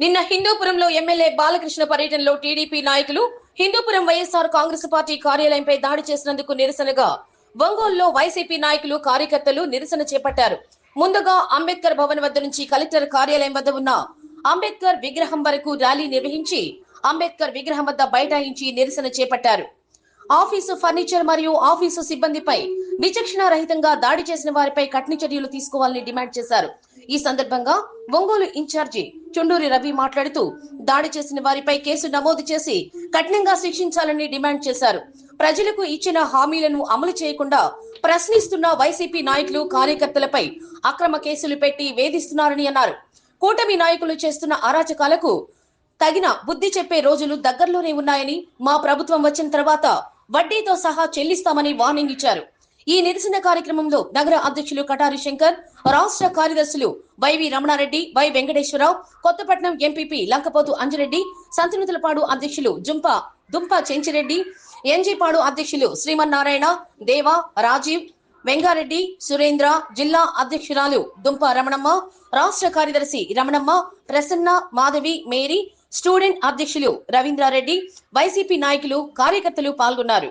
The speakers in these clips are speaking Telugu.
నిన్న హిందూపురంలో ఎమ్మెల్యే బాలకృష్ణ పర్యటనలో టీడీపీ నాయకులు హిందూపురం వైఎస్ఆర్ కాంగ్రెస్ పార్టీ కార్యాలయంపై దాడి చేసినందుకు నిరసనగా ఒంగోలులో వైసీపీ నాయకులు కార్యకర్తలు నిరసన చేపట్టారు. ముందుగా అంబేద్కర్ భవన్ వద్ద నుంచి కలెక్టర్ కార్యాలయం వద్ద ఉన్న అంబేద్కర్ విగ్రహం వరకు ర్యాలీ నిర్వహించి అంబేద్కర్ విగ్రహం వద్ద బైఠాయించి నిరసన చేపట్టారు. ఆఫీసు ఫర్నిచర్ మరియు ఆఫీసు సిబ్బందిపై విచక్షణ రహితంగా దాడి చేసిన వారిపై కఠిన చర్యలు తీసుకోవాలని డిమాండ్ చేశారు. ఈ సందర్భంగా ఒంగోలు ఇన్ఛార్జి చుండూరి రవి మాట్లాడుతూ దాడి చేసిన వారిపై కేసు నమోదు చేసి కఠినంగా శిక్షించాలని డిమాండ్ చేశారు. ప్రజలకు ఇచ్చిన హామీలను అమలు చేయకుండా ప్రశ్నిస్తున్న వైసీపీ నాయకులు కార్యకర్తలపై అక్రమ కేసులు పెట్టి వేధిస్తున్నారని అన్నారు. కూటమి నాయకులు చేస్తున్న అరాచకాలకు తగిన బుద్ధి చెప్పే రోజులు దగ్గరలోనే ఉన్నాయని మా ప్రభుత్వం వచ్చిన తర్వాత వడ్డీతో సహా చెల్లిస్తామని వార్నింగ్ ఇచ్చారు. ఈ నిరసన కార్యక్రమంలో నగర అధ్యక్షులు కటారి శంకర్ రాష్ట్ర కార్యదర్శులు YV Ramanareddy Y Venkateswararao Kothapatnam MPP Lankapothu Anjireddy Santhanuthulapadu అధ్యక్షులు జుంప దుంప చెంచిరెడ్డి ఎన్జీపాడు అధ్యక్షులు శ్రీమన్నారాయణ దేవ రాజీవ్ వెంగారెడ్డి సురేంద్ర జిల్లా అధ్యక్షురాలు దుంప రమణమ్మ రాష్ట్ర కార్యదర్శి రమణమ్మ ప్రసన్న మాధవి మేరీ స్టూడెంట్ అధ్యక్షులు రవీంద్రారెడ్డి వైసీపీ నాయకులు కార్యకర్తలు పాల్గొన్నారు.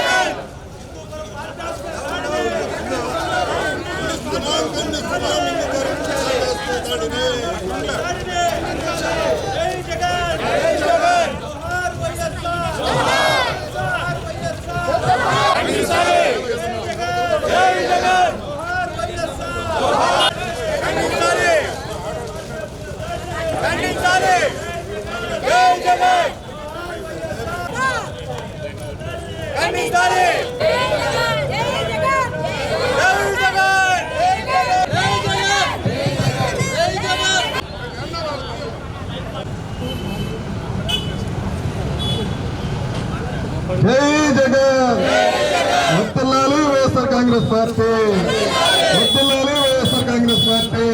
ఖండించాలి జై జగన్ ఖండించాలి జై జగన్ జై జగన్ వర్తిల్లాలి వైఎస్ఆర్ కాంగ్రెస్ పార్టీ. వర్తిల్లాలి వైఎస్ఆర్ కాంగ్రెస్ పార్టీ.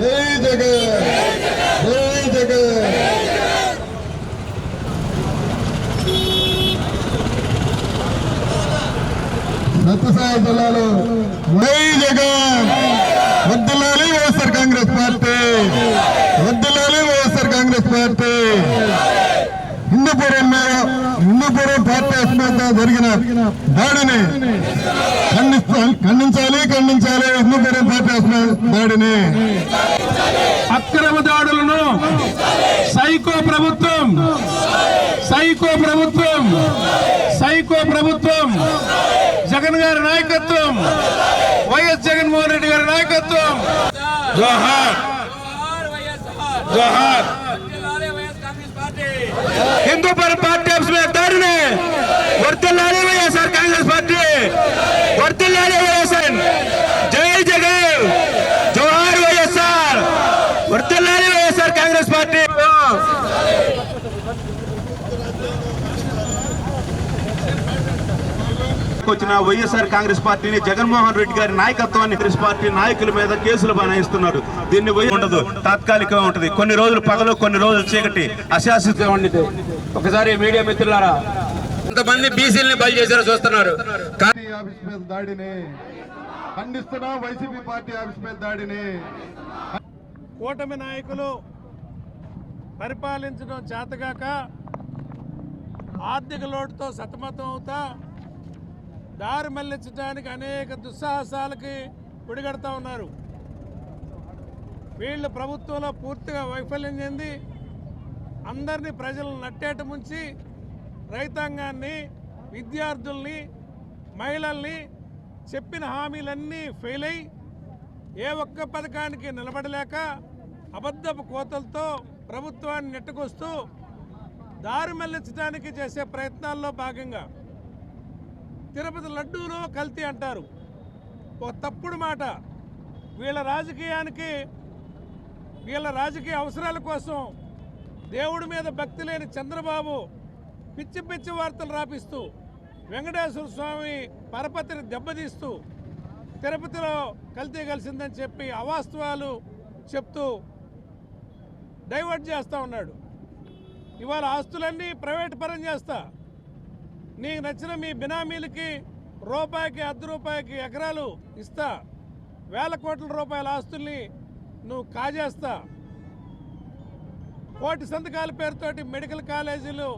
జై జగన్. జై జగన్. సత్యసాయి జిల్లాలో జై జగన్. వద్దులాలి వైఎస్ఆర్ కాంగ్రెస్ పార్టీ. వద్దులాలి వైఎస్ఆర్ కాంగ్రెస్ పార్టీ. హిందూపురం మీద హిందూపురం పార్టీ ఆఫీస్ మీద జరిగిన దాడిని ఖండిస్తా ఖండించాలి ఖండించాలి. హిందూపురం పార్టీ ఆఫీస్ మీద దాడిని. అక్రమ దాడులను సైకో ప్రభుత్వం సైకో ప్రభుత్వం సైకో ప్రభుత్వం జగన్ గారి నాయకత్వం వైఎస్ జగన్మోహన్ రెడ్డి గారి నాయకత్వం. జోహార్. జోహార్ హిందూపురం పార్టీ ఆఫీస్ మీద దాడిని వర్తిల్లాలి వైఎస్ఆర్ కాంగ్రెస్ పార్టీ వర్తిల్లాలి వైఎస్ఆర్ జై జగన్ జోహార్ వైఎస్ఆర్ వర్తిల్లాలి వైఎస్ఆర్ కాంగ్రెస్ పార్టీ వచ్చిన వైఎస్ఆర్ కాంగ్రెస్ పార్టీని జగన్మోహన్ రెడ్డి గారి నాయకత్వాన్ని కాంగ్రెస్ పార్టీ నాయకుల మీద కేసులు బనాయిస్తున్నారు. దీన్ని ఉండదు. తాత్కాలికంగా ఉంటది. కొన్ని రోజులు పగలు కొన్ని రోజులు చీకటి. అశాశ్వత ఉండితే. ఒకసారి మీడియా మిత్రులారా కొంతమంది బీసీలని బలి చేశారో చూస్తున్నారు. దాడిని ఖండిస్తున్నాం వైసీపీ పార్టీ ఆఫీస్ మీద దాడిని కూటమి నాయకులు పరిపాలించడం చేతగాక ఆర్థిక లోటుతో సతమతం అవుతా దారి మళ్ళించడానికి అనేక దుస్సాహసాలకి పిడిగడతా ఉన్నారు. వీళ్ళు ప్రభుత్వంలో పూర్తిగా వైఫల్యం చెంది అందరినీ ప్రజలను నట్టేట ముంచి రైతాంగాన్ని విద్యార్థుల్ని మహిళల్ని చెప్పిన హామీలన్నీ ఫెయిల్ అయి ఏ ఒక్క పథకానికి నిలబడలేక అబద్ధపు కోతలతో ప్రభుత్వాన్ని నెట్టుకొస్తూ దారి మళ్ళించడానికి చేసే ప్రయత్నాల్లో భాగంగా తిరుపతి లడ్డూలో కల్తీ అంటారు. ఒక తప్పుడు మాట. వీళ్ళ రాజకీయానికి వీళ్ళ రాజకీయ అవసరాల కోసం దేవుడి మీద భక్తి లేని చంద్రబాబు పిచ్చి పిచ్చి వార్తలు రాపిస్తూ వెంకటేశ్వర స్వామి పరపతిని దెబ్బతీస్తూ తిరుపతిలో కల్తీ కలిసిందని చెప్పి అవాస్తవాలు చెప్తూ డైవర్ట్ చేస్తూ ఉన్నాడు. ఇవాళ ఆస్తులన్నీ ప్రైవేట్ పరం చేస్తా. నీకు నచ్చిన మీ బినామీలకి రూపాయికి అర్ధ రూపాయికి ఎకరాలు ఇస్తా. వేల కోట్ల రూపాయల ఆస్తుల్ని నువ్వు కాజేస్తా. కోటి సంతకాల పేరుతోటి మెడికల్ కాలేజీలు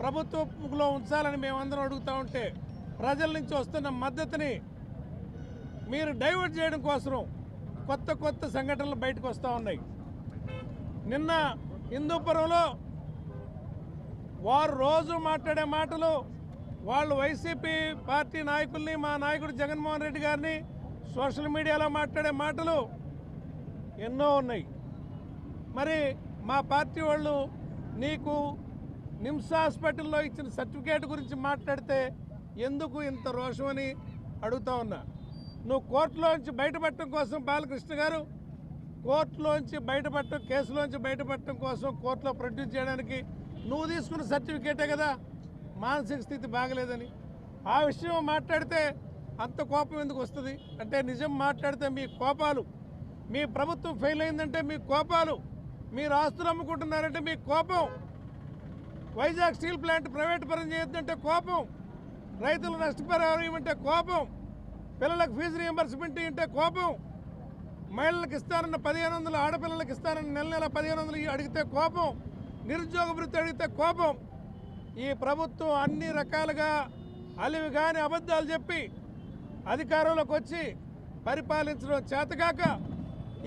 ప్రభుత్వంలో ఉంచాలని మేమందరం అడుగుతా ఉంటే ప్రజల నుంచి వస్తున్న మద్దతుని మీరు డైవర్ట్ చేయడం కోసం కొత్త కొత్త సంఘటనలు బయటకు వస్తూ ఉన్నాయి. నిన్న హిందూపురంలో వారు రోజు మాట్లాడే మాటలు వాళ్ళు వైసీపీ పార్టీ నాయకుల్ని మా నాయకుడు జగన్మోహన్ రెడ్డి గారిని సోషల్ మీడియాలో మాట్లాడే మాటలు ఎన్నో ఉన్నాయి. మరి మా పార్టీ వాళ్ళు నీకు నిమ్స్ హాస్పిటల్లో ఇచ్చిన సర్టిఫికేట్ గురించి మాట్లాడితే ఎందుకు ఇంత రోషమని అడుగుతా ఉన్నా. నువ్వు కోర్టులోంచి బయటపడటం కోసం బాలకృష్ణ గారు కోర్టులోంచి బయటపడటం కేసులోంచి బయటపడటం కోసం కోర్టులో ప్రొడ్యూస్ చేయడానికి నువ్వు తీసుకున్న సర్టిఫికేటే కదా. మానసిక స్థితి బాగలేదని. ఆ విషయం మాట్లాడితే అంత కోపం ఎందుకు వస్తుంది? అంటే నిజం మాట్లాడితే మీ కోపాలు మీ ప్రభుత్వం ఫెయిల్ అయిందంటే మీ కోపాలు మీరు ఆస్తులు అమ్ముకుంటున్నారంటే మీ కోపం. వైజాగ్ స్టీల్ ప్లాంట్ ప్రైవేట్ పరం చేయొద్దంటే కోపం. రైతులు నష్టపరిహారం ఇవ్వమంటే కోపం. పిల్లలకు ఫీజు రియంబర్స్మెంట్ అంటే కోపం. మహిళలకు ఇస్తారన్న పదిహేను వందలు ఆడపిల్లలకు ఇస్తారన్న నెల నెల పదిహేను వందలు అడిగితే కోపం. నిరుద్యోగ వృత్తి అడిగితే కోపం. ఈ ప్రభుత్వం అన్ని రకాలుగా అలివి కాని అబద్ధాలు చెప్పి అధికారంలోకి వచ్చి పరిపాలించడం చేతకాక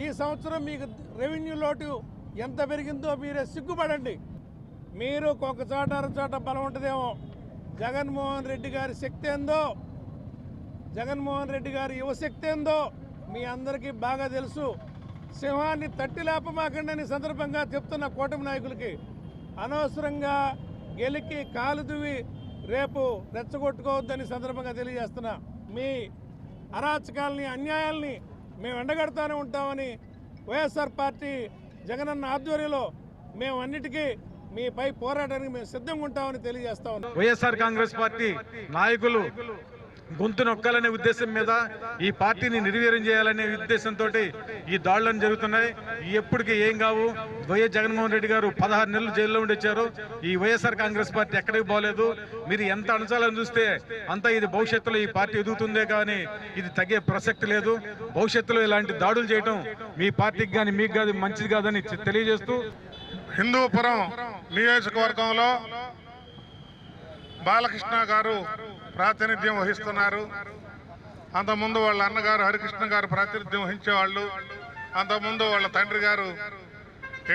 ఈ సంవత్సరం మీకు రెవెన్యూ లోటు ఎంత పెరిగిందో మీరే సిగ్గుపడండి. మీరు ఒక చోట అర చోట బలం ఉంటుందేమో. జగన్మోహన్ రెడ్డి గారి శక్తి ఏందో? జగన్మోహన్ రెడ్డి గారి యువశక్తి ఏందో? మీ అందరికీ బాగా తెలుసు. సింహాన్ని తట్టి లేపమాకండి సందర్భంగా చెప్తున్న కూటమి నాయకులకి అనవసరంగా గెలికి కాలు దువ్వి రేపు రెచ్చగొట్టుకోవద్దని సందర్భంగా తెలియజేస్తున్నా మీ అరాచకాలని అన్యాయాల్ని మేము ఎండగడతానే ఉంటామని వైఎస్ఆర్ పార్టీ జగనన్న ఆధ్వర్యంలో మేము అన్నిటికీ మీపై పోరాటానికి మేము సిద్ధంగా ఉంటామని తెలియజేస్తా ఉన్నాం. వైఎస్ఆర్ కాంగ్రెస్ పార్టీ నాయకులు గొంతు నొక్కాలనే ఉద్దేశం మీద ఈ పార్టీని నిర్వీర్యం చేయాలనే ఉద్దేశంతో ఈ దాడులను జరుగుతున్నాయి. ఎప్పటికీ ఏం కావు. వైఎస్ జగన్మోహన్ రెడ్డి గారు పదహారు నెలలు జైల్లో ఉండిచ్చారు. ఈ వైఎస్ఆర్ కాంగ్రెస్ పార్టీ ఎక్కడికి పోలేదు. మీరు ఎంత అణచాలని చూస్తే అంత ఇది భవిష్యత్తులో ఈ పార్టీ ఎదుగుతుందే కానీ ఇది తగ్గే ప్రసక్తి లేదు. భవిష్యత్తులో ఇలాంటి దాడులు చేయడం మీ పార్టీకి కానీ మీకు కాదు మంచిది కాదని తెలియజేస్తూ హిందూపురం నియోజకవర్గంలో బాలకృష్ణ గారు ప్రాతినిధ్యం వహిస్తున్నారు. అంతకుముందు వాళ్ళ అన్నగారు హరికృష్ణ గారు ప్రాతినిధ్యం వహించేవాళ్ళు. అంతకుముందు వాళ్ళ తండ్రి గారు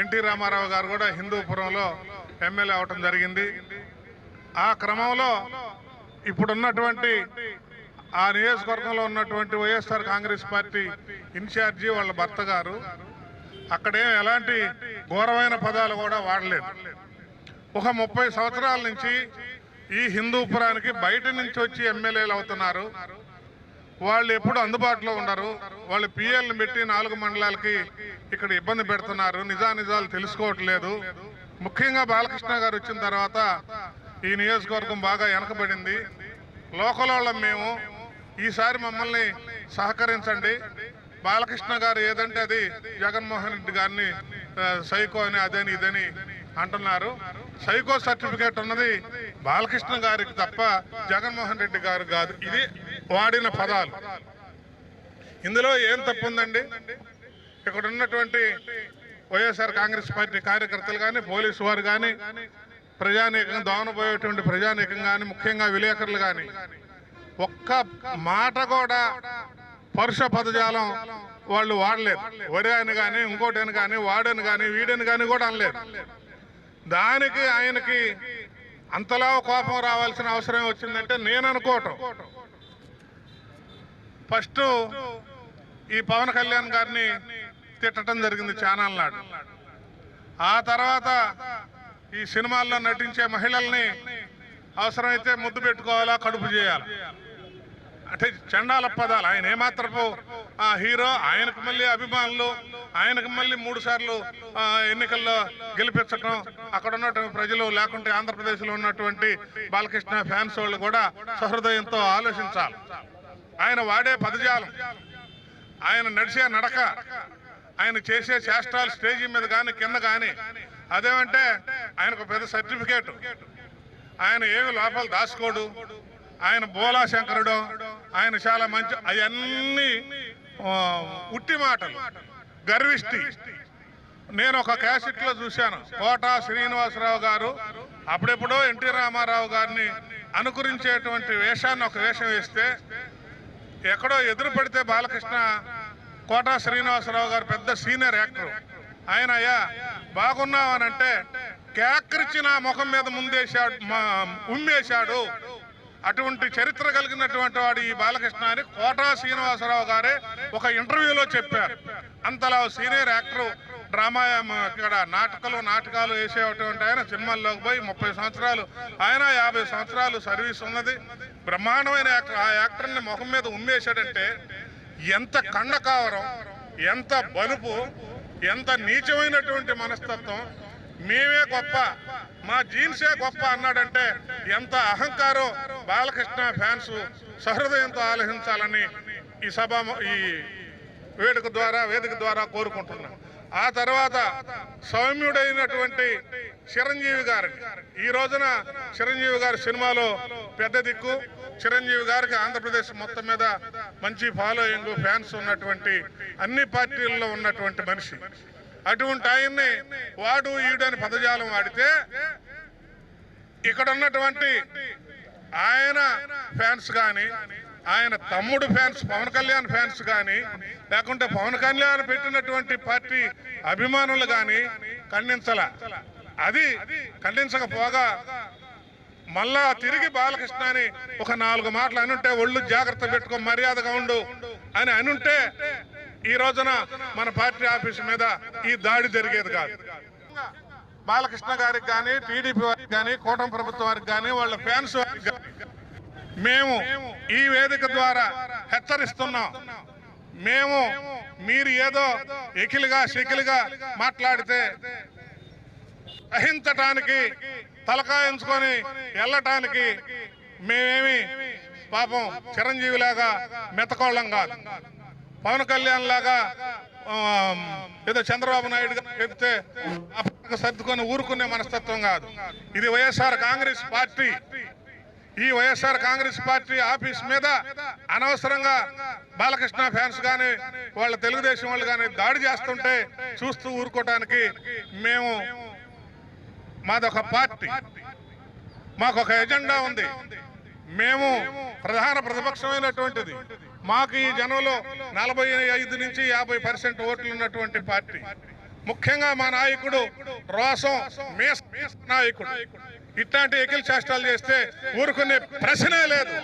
ఎన్టీ రామారావు గారు కూడా హిందూపురంలో ఎమ్మెల్యే అవటం జరిగింది. ఆ క్రమంలో ఇప్పుడున్నటువంటి ఆ నియోజకవర్గంలో ఉన్నటువంటి వైఎస్ఆర్ కాంగ్రెస్ పార్టీ ఇన్ఛార్జి వాళ్ళ భర్త గారు అక్కడేం ఎలాంటి ఘోరమైన పదాలు కూడా వాడలేదు. ఒక ముప్పై సంవత్సరాల నుంచి ఈ హిందూపురానికి బయట నుంచి వచ్చి ఎమ్మెల్యేలు అవుతున్నారు. వాళ్ళు ఎప్పుడు అందుబాటులో ఉండరు. వాళ్ళు పిఎల్ని పెట్టి నాలుగు మండలాలకి ఇక్కడ ఇబ్బంది పెడుతున్నారు. నిజానిజాలు తెలుసుకోవట్లేదు. ముఖ్యంగా బాలకృష్ణ గారు వచ్చిన తర్వాత ఈ నియోజకవర్గం బాగా వెనకబడింది. లోకల్ వాళ్ళం మేము ఈసారి మమ్మల్ని సహకరించండి. బాలకృష్ణ గారు ఏదంటే అది జగన్మోహన్ రెడ్డి గారిని సైకో అని అదని ఇదని అంటున్నారు. సైకో సర్టిఫికేట్ ఉన్నది బాలకృష్ణ గారికి తప్ప జగన్మోహన్ రెడ్డి గారు కాదు. ఇది వాడిన పదాలు. ఇందులో ఏం తప్పు ఉందండి? ఇక్కడ ఉన్నటువంటి వైఎస్ఆర్ కాంగ్రెస్ పార్టీ కార్యకర్తలు కానీ పోలీసు వారు కానీ ప్రజానీకం దోవనపోయేటువంటి ప్రజానీకం కానీ ముఖ్యంగా విలేకరులు కానీ ఒక్క మాట కూడా పరుష పదజాలం వాళ్ళు వాడలేదు. వరే అని కానీ ఇంకోటని కానీ వాడని కానీ వీడని కానీ కూడా అనలేదు. దానికి ఆయనకి అంతలా కోపం రావాల్సిన అవసరం వచ్చిందంటే నేను అనుకోవటం. ఫస్ట్ ఈ పవన్ కళ్యాణ్ గారిని తిట్టడం జరిగింది ఛానల్ నాడు. ఆ తర్వాత ఈ సినిమాల్లో నటించే మహిళల్ని అవసరమైతే ముద్దు పెట్టుకోవాలా కడుపు చేయాలి? అంటే చండాల పదాలు. ఆయన ఏమాత్రపు ఆ హీరో ఆయనకు మళ్ళీ అభిమానులు ఆయనకు మళ్ళీ మూడు సార్లు ఎన్నికల్లో గెలిపించడం అక్కడ ఉన్నటువంటి ప్రజలు లేకుంటే ఆంధ్రప్రదేశ్లో ఉన్నటువంటి బాలకృష్ణ ఫ్యాన్స్ వాళ్ళు కూడా సహృదయంతో ఆలోచించాలి. ఆయన వాడే పదజాలం. ఆయన నడిచే నడక ఆయన చేసే చేష్టాలు స్టేజీ మీద కానీ కింద కానీ అదేమంటే ఆయనకు పెద్ద సర్టిఫికేట్. ఆయన ఏమి లోపల దాచుకోడు. ఆయన బోలా శంకరుడు ఆయన చాలా మంచి అవన్నీ ఉట్టి మాటలు. గర్విష్టి. నేను ఒక క్యాసెట్లో చూశాను. కోట శ్రీనివాసరావు గారు అప్పుడెప్పుడో ఎన్టీ రామారావు గారిని అనుకరించేటువంటి వేషాన్ని ఒక వేషం వేస్తే ఎక్కడో ఎదురు పడితే బాలకృష్ణ కోటా శ్రీనివాసరావు గారు పెద్ద సీనియర్ యాక్టర్. ఆయన అయ్యా బాగున్నావు అని అంటే నా ముఖం మీద ముందేశాడు మా- ఉమ్మేశాడు. అటువంటి చరిత్ర కలిగినటువంటి వాడు ఈ బాలకృష్ణ అని కోటా శ్రీనివాసరావు గారే ఒక ఇంటర్వ్యూలో చెప్పారు. అంతలా సీనియర్ యాక్టర్ డ్రామా ఇక్కడ నాటకాలు నాటకాలు వేసేటువంటి ఆయన సినిమాల్లోకి పోయి ముప్పై సంవత్సరాలు ఆయన యాభై సంవత్సరాలు సర్వీస్ ఉన్నది. బ్రహ్మాండమైన యాక్టర్. ఆ యాక్టర్ని ముఖం మీద ఉమ్మేశాడంటే ఎంత కండకావరం ఎంత బలుపు ఎంత నీచమైనటువంటి మనస్తత్వం మేమే గొప్ప. మా జీన్సే గొప్ప అన్నాడంటే ఎంత అహంకారం బాలకృష్ణ ఫ్యాన్స్ సహృదయంతో ఆలోచించాలని ఈ సభ ఈ వేడుక ద్వారా వేదిక ద్వారా కోరుకుంటున్నాం. ఆ తర్వాత సౌమ్యుడైనటువంటి చిరంజీవి గారిని. ఈ రోజున చిరంజీవి గారి సినిమాలో పెద్ద దిక్కు. చిరంజీవి గారికి ఆంధ్రప్రదేశ్ మొత్తం మీద మంచి ఫాలోయింగ్ ఫ్యాన్స్ ఉన్నటువంటి అన్ని పార్టీల్లో ఉన్నటువంటి మనిషి. అటువంటి ఆయన్ని వాడు ఈడని పదజాలం వాడితే ఇక్కడ ఉన్నటువంటి ఆయన ఫ్యాన్స్ కానీ ఆయన తమ్ముడు ఫ్యాన్స్ పవన్ కళ్యాణ్ ఫ్యాన్స్ కానీ లేకుంటే పవన్ కళ్యాణ్ పెట్టినటువంటి పార్టీ అభిమానులు కానీ ఖండించాల. అది ఖండించకపోగా మళ్ళా తిరిగి బాలకృష్ణ అని ఒక నాలుగు మాటలు అనుంటే ఒళ్ళు జాగ్రత్త పెట్టుకో మర్యాదగా ఉండు అని అనుంటే ఈ రోజున మన పార్టీ ఆఫీస్ మీద ఈ దాడి జరిగేది కాదు. బాలకృష్ణ గారికి కానీ టీడీపీ వారికి కానీ కూటమి ప్రభుత్వం వారికి కానీ వాళ్ళ ఫ్యాన్స్ వారికి మేము ఈ వేదిక ద్వారా హెచ్చరిస్తున్నాం. మేము మీరు ఏదో ఎకిలిగా షెకిలిగా మాట్లాడితే సహించటానికి తలకాయించుకొని వెళ్ళటానికి మేమేమి పాపం చిరంజీవిలాగా మెతకోళ్ళం కాదు. పవన్ కళ్యాణ్ లాగా ఏదో చంద్రబాబు నాయుడు గారు చెప్తే సర్దుకొని ఊరుకునే మనస్తత్వం కాదు. ఇది వైఎస్ఆర్ కాంగ్రెస్ పార్టీ. ఈ వైఎస్ఆర్ కాంగ్రెస్ పార్టీ ఆఫీస్ మీద అనవసరంగా బాలకృష్ణ ఫ్యాన్స్ కానీ వాళ్ళ తెలుగుదేశం వాళ్ళు కానీ దాడి చేస్తుంటే చూస్తూ ఊరుకోవటానికి మేము మాదొక పార్టీ. మాకు ఒక ఎజెండా ఉంది. మేము ప్రధాన ప్రతిపక్షమైనటువంటిది. మాకు ఈ జనంలో నలభై ఐదు నుంచి యాభై పర్సెంట్ ఓట్లు ఉన్నటువంటి పార్టీ. ముఖ్యంగా మా నాయకుడు రోసం మేస్ మేస్ నాయకుడు. ఇట్లాంటి ఎకిల్ చేష్టాలు చేస్తే ఊరుకునే ప్రశ్నే లేదు.